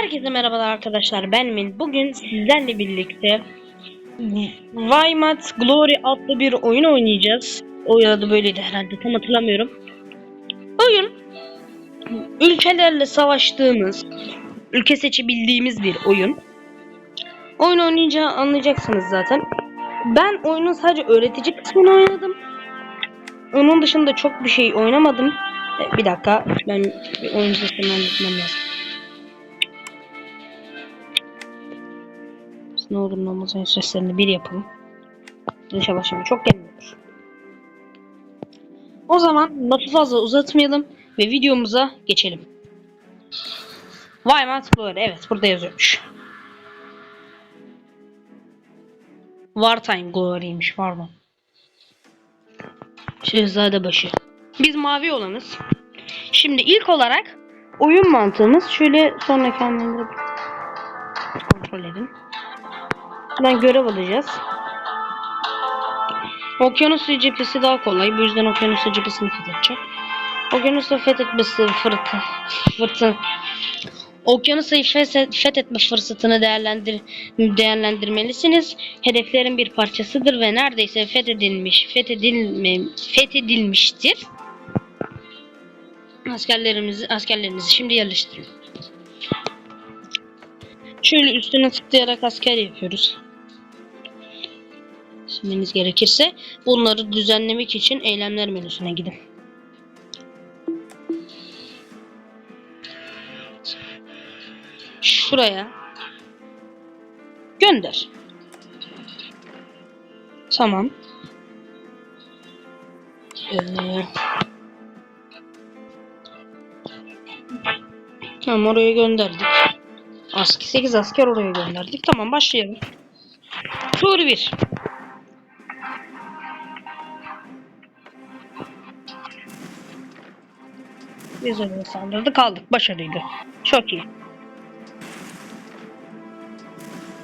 Herkese merhabalar arkadaşlar ben Min. Bugün sizlerle birlikte Weimat Glory adlı bir oyun oynayacağız. O ya da böyleydi herhalde tam hatırlamıyorum. Oyun ülkelerle savaştığımız, ülke seçebildiğimiz bir oyun. Oyun oynayınca anlayacaksınız zaten. Ben oyunun sadece öğretici kısmını oynadım. Onun dışında çok bir şey oynamadım. E, Bir dakika ben bir oyun sesini anlatmam lazım. Ne olur ne olmaz en seslerini bir yapalım. İnşallah şimdi çok gelmiyor. O zaman lafı fazla uzatmayalım ve videomuza geçelim. Weimar böyle evet burada yazıyormuş. Wartime Glory'ymiş pardon. Şehzadebaşı. Biz mavi olanız. Şimdi ilk olarak oyun mantığımız şöyle sonra kendini kontrol edin. Buradan görev alacağız. Okyanus cephesi daha kolay. Bu yüzden okyanus cephesini fethedeceğim. Okyanusu fethetmesi fırtı, fırtı, Okyanusu fethet- fethetme fırsatını değerlendir, değerlendirmelisiniz. Hedeflerin bir parçasıdır ve neredeyse fethedilmiş, fethedilme, fethedilmiştir. Askerlerimizi, askerlerinizi şimdi yerleştirin. Şöyle üstüne tıklayarak asker yapıyoruz. Silmeniz gerekirse bunları düzenlemek için eylemler menüsüne gidin. Şuraya gönder. Tamam. Ee, tamam oraya gönderdik. Aski 8 asker oraya gönderdik. Tamam başlayalım. Soru 1. Biz oraya saldırdık aldık. Başarıydı. Çok iyi.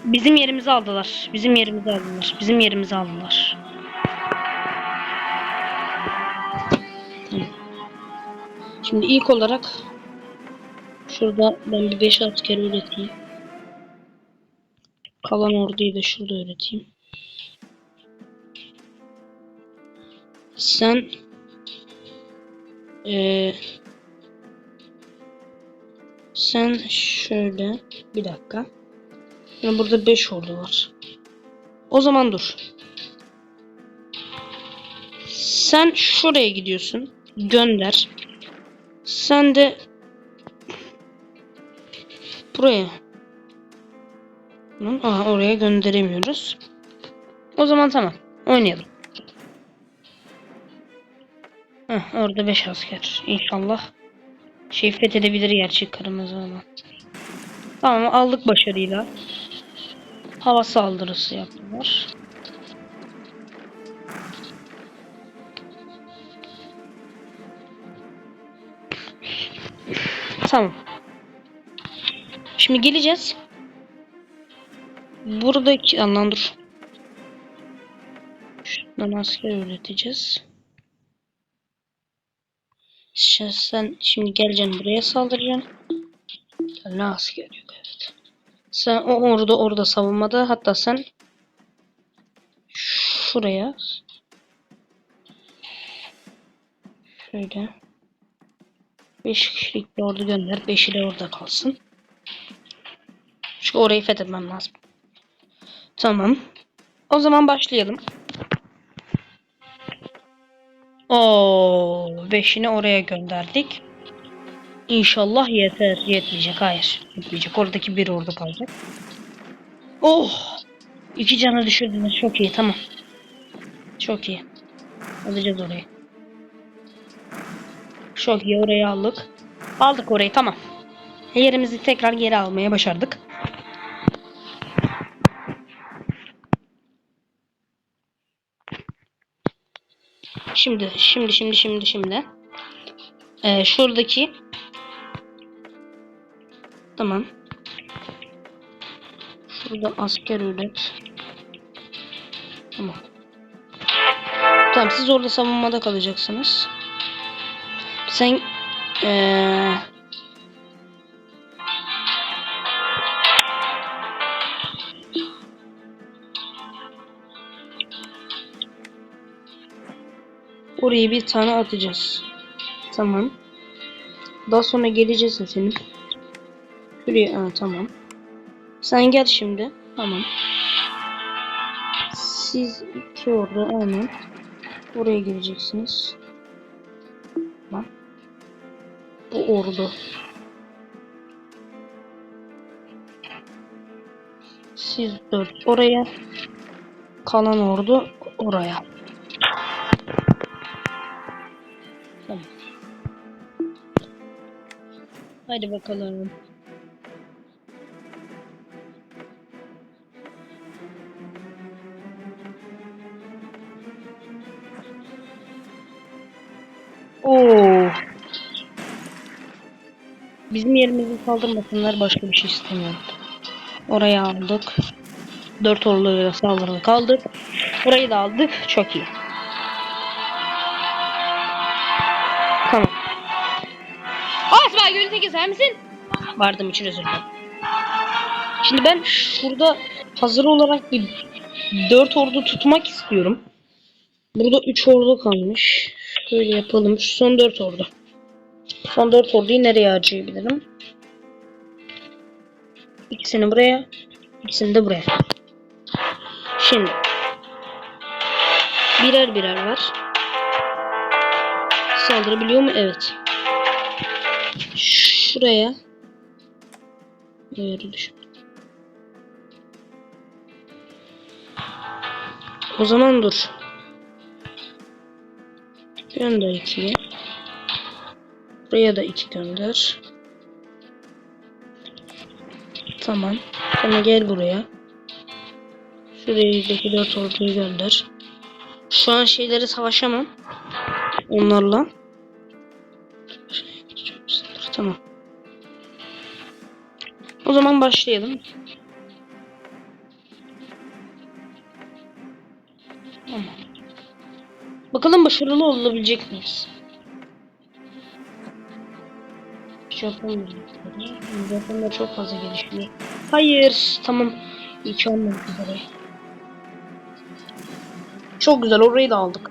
Bizim yerimizi aldılar. Bizim yerimizi aldılar. Bizim yerimizi aldılar. Şimdi ilk olarak şurada ben bir 5 asker üreteyim. Kalan orduyu da şurada üreteyim. Sen eee sen şöyle bir dakika. Yani burada 5 ordu var. O zaman dur. Sen şuraya gidiyorsun. Gönder. Sen de buraya. Aha, oraya gönderemiyoruz. O zaman tamam. Oynayalım. Heh, orada 5 asker. İnşallah şey fethedebilir gerçek kırmızı olan. Tamam aldık başarıyla. Hava saldırısı yaptılar. Tamam. Şimdi geleceğiz. Buradaki anlam dur. Şuradan asker üreteceğiz. Sen şimdi geleceksin buraya saldıracaksın. Ne asker yok evet. Sen o orada orada savunmada hatta sen şuraya şöyle 5 kişilik bir ordu gönder. 5'i de orada kalsın. Şu orayı fethetmem lazım. Tamam. O zaman başlayalım. Oo, 5'ini oraya gönderdik. İnşallah yeter. Yetmeyecek. Hayır. Yetmeyecek. Oradaki bir ordu kalacak. Oh! İki canı düşürdünüz. Çok iyi. Tamam. Çok iyi. Alacağız orayı. Çok iyi. Orayı aldık. Aldık orayı. Tamam. Yerimizi tekrar geri almaya başardık. Şimdi, şimdi, şimdi, şimdi, şimdi. Ee, şuradaki Tamam. Şurada asker üret. Tamam. Tamam siz orada savunmada kalacaksınız. Sen ee, Oraya bir tane atacağız. Tamam. Daha sonra geleceğiz efendim. Şuraya ha, tamam. Sen gel şimdi. Tamam. Siz iki orada aynen. Oraya geleceksiniz. Tamam. Bu ordu. Siz dört oraya. Kalan ordu oraya. Hadi bakalım. Oo. Bizim yerimizi saldırmasınlar başka bir şey istemiyorum. Oraya aldık. Dört orluyla saldırı kaldık. Orayı da aldık. Çok iyi. Asma Gültekin misin? Vardım için özür dilerim. Şimdi ben şurada hazır olarak bir dört ordu tutmak istiyorum. Burada üç ordu kalmış. Şöyle yapalım. Şu son dört ordu. Son dört orduyu nereye harcayabilirim? İkisini buraya. ikisini de buraya. Şimdi. Birer birer var. Saldırabiliyor mu? Evet. Şuraya. Ayarı düşün. O zaman dur. Gönder ikiye. Buraya da iki gönder. Tamam. Sonra gel buraya. Şuradaki dört orduyu gönder. Şu an şeyleri savaşamam. Onlarla. Zaman başlayalım. Bakalım başarılı olabilecek miyiz? Japon. Japonlar çok fazla gelişiyor. Hayır. Tamam. İyi olmadı üzere. Çok güzel. Orayı da aldık.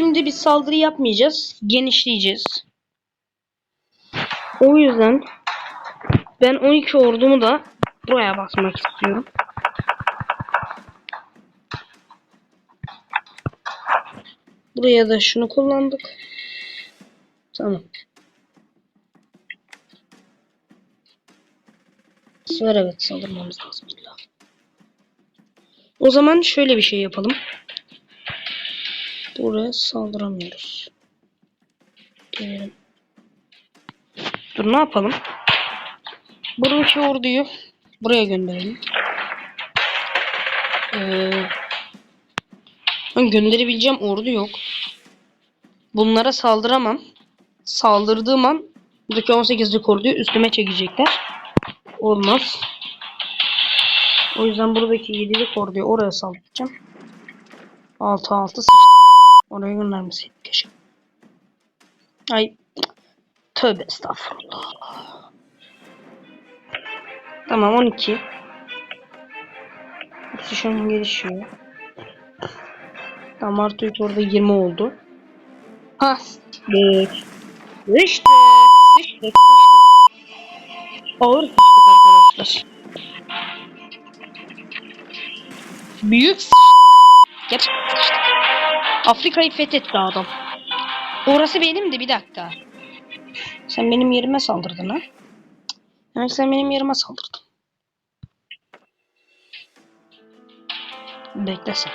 Şimdi biz saldırı yapmayacağız. Genişleyeceğiz. O yüzden ben 12 ordumu da buraya basmak istiyorum. Buraya da şunu kullandık. Tamam. Sıra evet saldırmamız lazım. O zaman şöyle bir şey yapalım. Buraya saldıramıyoruz. Gelelim. Dur ne yapalım? Buradaki orduyu buraya gönderelim. Ee, ben gönderebileceğim ordu yok. Bunlara saldıramam. Saldırdığım an buradaki 18'lik orduyu üstüme çekecekler. Olmaz. O yüzden buradaki 7'lik orduyu oraya saldıracağım. 6 6 sıçtı. Oraya göndermeseydik keşke. Ay. Tövbe estağfurullah. Tamam 12. Hepsi şu an gelişiyor. Tamam artı 3 orada 20 oldu. Ha. Sıçtık. Sıçtık. Sıçtık. Ağır sıçtık arkadaşlar. Büyük sıçtık. Gerçekten. Afrika'yı fethetti adam. Orası benim de bir dakika. Sen benim yerime saldırdın ha? Demek sen benim yerime saldırdın. Bekle sen.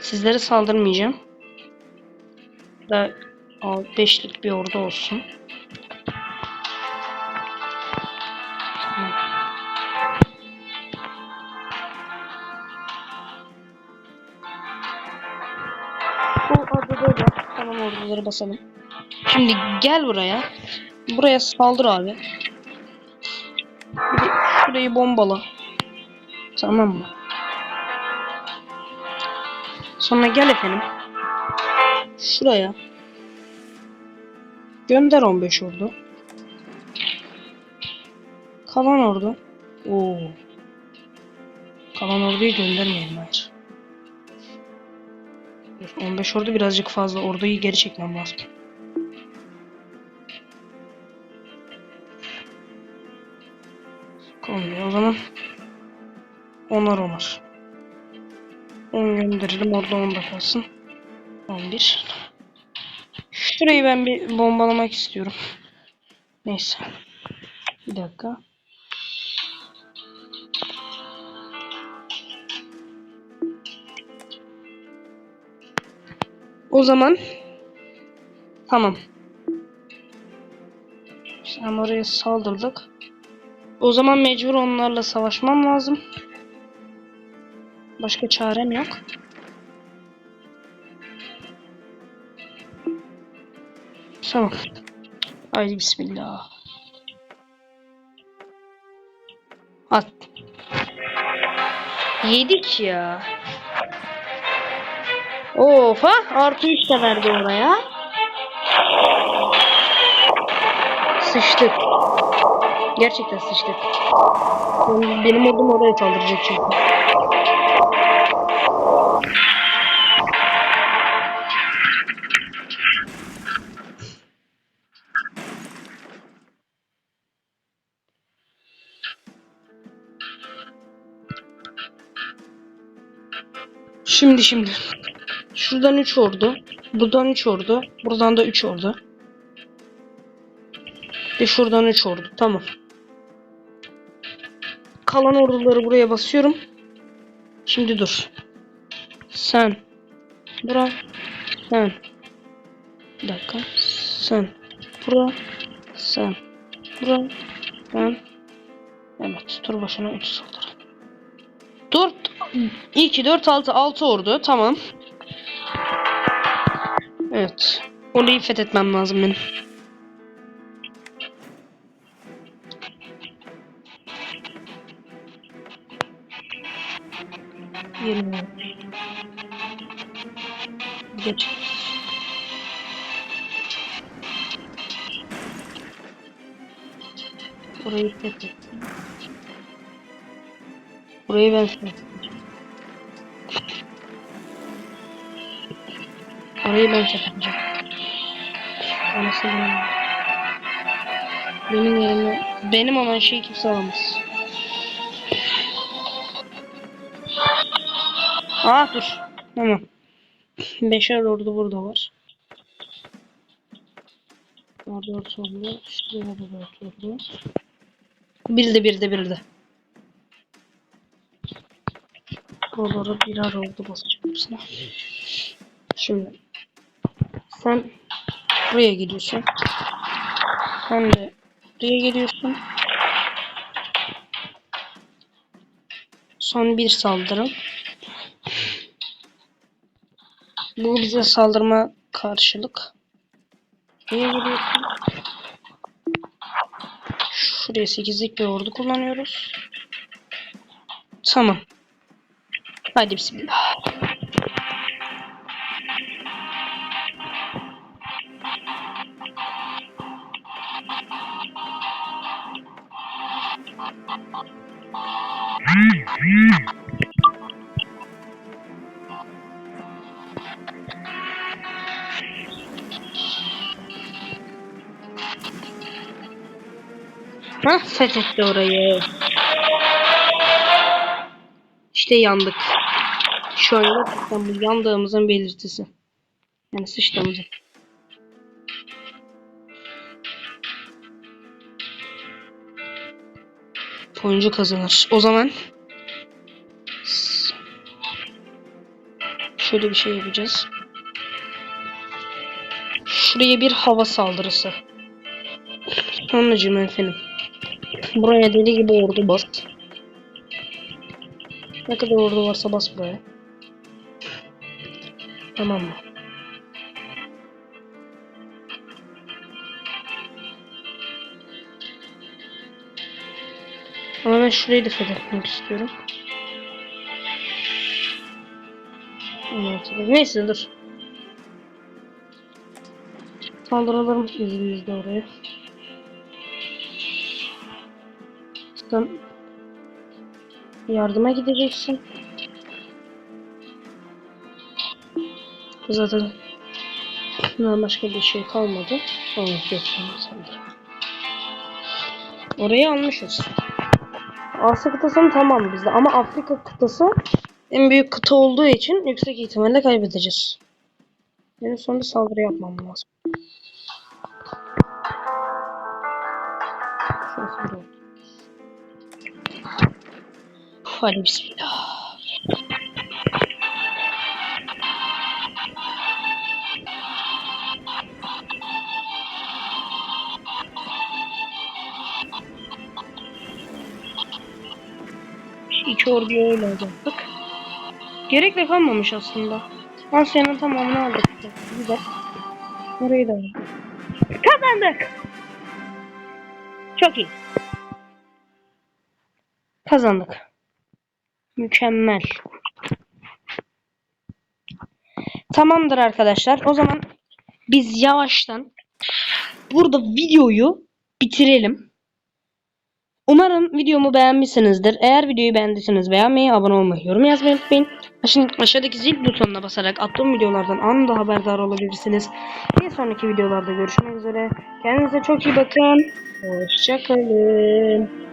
Sizlere saldırmayacağım. Da al beşlik bir ordu olsun. Basalım. Şimdi gel buraya. Buraya saldır abi. Şurayı bombala. Tamam mı? Sonra gel efendim. Şuraya. Gönder 15 ordu. Kalan ordu. Oo. Kalan orduyu göndermeyelim hayır. Dur, 15 ordu birazcık fazla. Orduyu geri çekmem lazım. Olmuyor o zaman. Onar onar. 10 gönderirim orada 10 da kalsın. 11. Şurayı ben bir bombalamak istiyorum. Neyse. Bir dakika. O zaman tamam. Sen oraya saldırdık. O zaman mecbur onlarla savaşmam lazım. Başka çarem yok. Tamam. Haydi bismillah. At. Yedik ya. Of artı 3 de verdi oraya. Sıçtık. Gerçekten sıçtık. Benim, ordum oraya saldıracak çünkü. Şimdi şimdi. Şuradan 3 ordu. Buradan 3 ordu. Buradan da 3 ordu. Ve şuradan 3 ordu. Tamam. Kalan orduları buraya basıyorum. Şimdi dur. Sen. Bura. Sen. Bir dakika. Sen. Bura. Sen. Bura. Ben. Evet. Tur başına 3 saldırı. 4 2 4 6 6 ordu. Tamam. Evet. Orayı fethetmem lazım benim. Geç. Orayı fethet. Burayı ben fethedeceğim. Orayı ben fethedeceğim. Anasını benim. Yerime benim olan şeyi kimse alamaz. Aa dur. Tamam. Beşer ordu burada var. Orada dört ordu. Şuraya da dört ordu. De bir de. Buralara birer oldu basacağım hepsine. Şimdi sen buraya gidiyorsun. Sen de buraya geliyorsun. Son bir saldırı. Bu bize saldırma karşılık. Buraya geliyorsun. Şuraya 8'lik bir ordu kullanıyoruz. Tamam. Hadi bismillah. Hah fethetti orayı. İşte yandık. Şu an gerçekten bu yandığımızın belirtisi. Yani sıçtığımızın. Oyuncu kazanır. O zaman şöyle bir şey yapacağız. Şuraya bir hava saldırısı. Anlayacağım efendim. Buraya deli gibi ordu bas. Ne kadar ordu varsa bas buraya. Tamam mı? Ama ben şurayı da fethetmek istiyorum. Evet, neyse dur. Yüzde yüzde oraya. Buradan yardıma gideceksin. Zaten bundan başka bir şey kalmadı. Oh, yok sanırım. Orayı almışız. Asya kıtasının tamam bizde ama Afrika kıtası en büyük kıta olduğu için yüksek ihtimalle kaybedeceğiz. Yani sonra saldırı yapmam lazım. Hadi bismillah. İki orduyu öyle alacaktık. Gerek de kalmamış aslında. Asya'nın tamamını aldık. Güzel. Orayı da aldık. Kazandık. Çok iyi. Kazandık. Mükemmel. Tamamdır arkadaşlar. O zaman biz yavaştan burada videoyu bitirelim. Umarım videomu beğenmişsinizdir. Eğer videoyu beğendiyseniz beğenmeyi, abone olmayı, yorum yazmayı unutmayın. Şimdi aşağıdaki zil butonuna basarak attığım videolardan anında haberdar olabilirsiniz. Bir sonraki videolarda görüşmek üzere. Kendinize çok iyi bakın. Hoşçakalın.